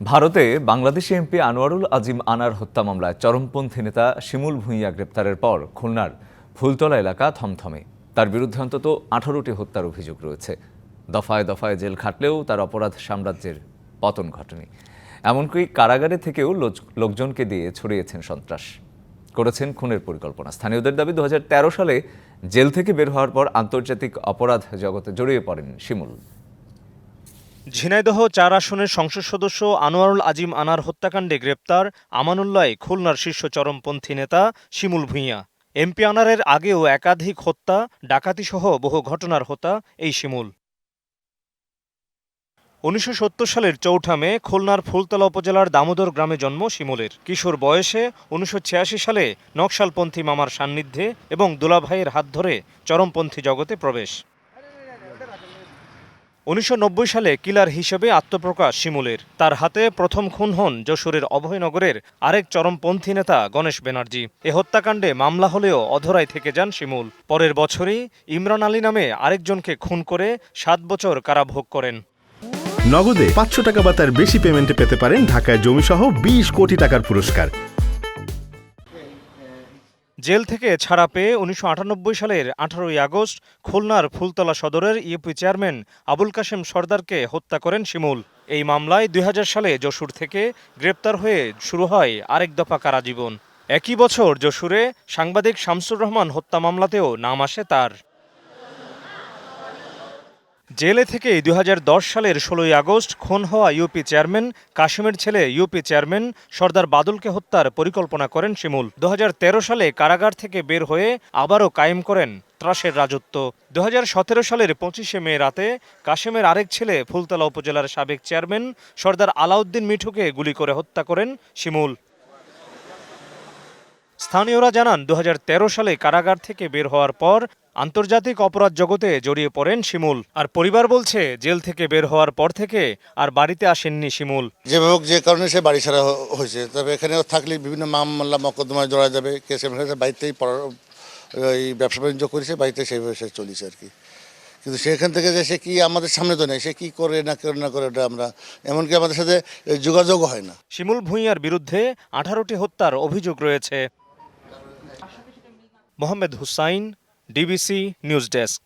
ভারতে বাংলাদেশি এমপি আনোয়ারুল আজিম আনার হত্যা মামলায় চরমপন্থী নেতা শিমুল ভূঁইয়া গ্রেপ্তারের পর খুলনার ফুলতলা এলাকা থমথমে। তার বিরুদ্ধে অন্তত আঠারোটি হত্যার অভিযোগ রয়েছে। দফায় দফায় জেল খাটলেও তার অপরাধ সাম্রাজ্যের পতন ঘটেনি। এমনকি কারাগারে থেকেও লোকজনকে দিয়ে ছড়িয়েছেন সন্ত্রাস। করেছেন খুনের পরিকল্পনা। স্থানীয়দের দাবি দু হাজার তেরো সালে জেল থেকে বের হওয়ার পর আন্তর্জাতিক অপরাধ জগতে জড়িয়ে পড়েন শিমুল। ঝিনাইদহ চার আসনের সংসদ সদস্য আনোয়ারুল আজিম আনার হত্যাকাণ্ডে গ্রেপ্তার আমানুল্লাহ খুলনার শীর্ষ চরমপন্থী নেতা শিমুল ভূঁইয়া। এমপি আনারের আগেও একাধিক হত্যা, ডাকাতিসহ বহু ঘটনার হোতা এই শিমুল। উনিশশো সত্তর সালের চৌঠা মে খুলনার ফুলতলা উপজেলার দামোদর গ্রামে জন্ম শিমুলের। কিশোর বয়সে উনিশশো ছিয়াশি সালে নকশালপন্থী মামার সান্নিধ্যে এবং দুলাভাইয়ের হাত ধরে চরমপন্থী জগতে প্রবেশ। উনিশশো নব্বই সালে কিলার হিসেবে আত্মপ্রকাশ শিমুলের। তার হাতে প্রথম খুন হন যশোরের অভয়নগরের আরেক চরমপন্থী নেতা গণেশ ব্যানার্জি এ হত্যাকাণ্ডে মামলা হলেও অধরাই থেকে যান শিমুল। পরের বছরই ইমরান আলী নামে আরেকজনকে খুন করে সাত বছর কারাভোগ করেন। নগদে পাঁচশো টাকা বা তার বেশি পেমেন্টে পেতে পারেন ঢাকায় জমিসহ বিশ কোটি টাকার পুরস্কার। জেল থেকে ছাড়া পেয়ে উনিশশো আটানব্বই সালের আঠারোই আগস্ট খুলনার ফুলতলা সদরের ইউপি চেয়ারম্যান আবুল কাশেম সর্দারকে হত্যা করেন শিমুল। এই মামলায় দুই হাজার সালে যশুর থেকে গ্রেপ্তার হয়ে শুরু হয় আরেক দফা কারাজীবন। একই বছর যশোরে সাংবাদিক শামসুর রহমান হত্যা মামলাতেও নাম আসে তার। জেলে থেকে দু হাজার দশ সালের ষোলোই আগস্ট খুন হওয়া ইউপি চেয়ারম্যান, কাশিমের ছেলে ইউপি চেয়ারম্যান সর্দার বাদুলকে হত্যার পরিকল্পনা করেন শিমুল। দু হাজার তেরো সালে কারাগার থেকে বের হয়ে আবারও কায়েম করেন ত্রাসের রাজত্ব। দু হাজার সতেরো সালের পঁচিশে মে রাতে কাশিমের আরেক ছেলে ফুলতলা উপজেলার সাবেক চেয়ারম্যান সর্দার আলাউদ্দিন মিঠুকে গুলি করে হত্যা করেন শিমুল। স্থানীয়রা জানান দু হাজার তেরো সালে কারাগার থেকে বের হওয়ার পর আন্তর্জাতিক অপরাধ জগতে জড়িয়ে পড়েন শিমুল। আর পরিবার বলছে জেল থেকে বের হওয়ার পর থেকে আর বাড়িতে আসেননি শিমুল। যেভাবে হোক যে কারণে সে বাড়ি ছাড়া হয়েছে। তবে এখানে থাকলে বিভিন্ন মামলা মকদ্দমায় জড়া যাবে। কেসে বাড়িতেই এই ব্যবসা বাণিজ্য করেছে বাড়িতে সেইভাবে সে চলেছে আর কি। কিন্তু সেখান থেকে যে সে কি আমাদের সামনে তো নেই সে কি করে না করে না করে ওটা আমরা এমনকি আমাদের সাথে যোগাযোগও হয় না। শিমুল ভূঁইয়ার বিরুদ্ধে আঠারোটি হত্যার অভিযোগ রয়েছে। Mohammad Hussain DBC news desk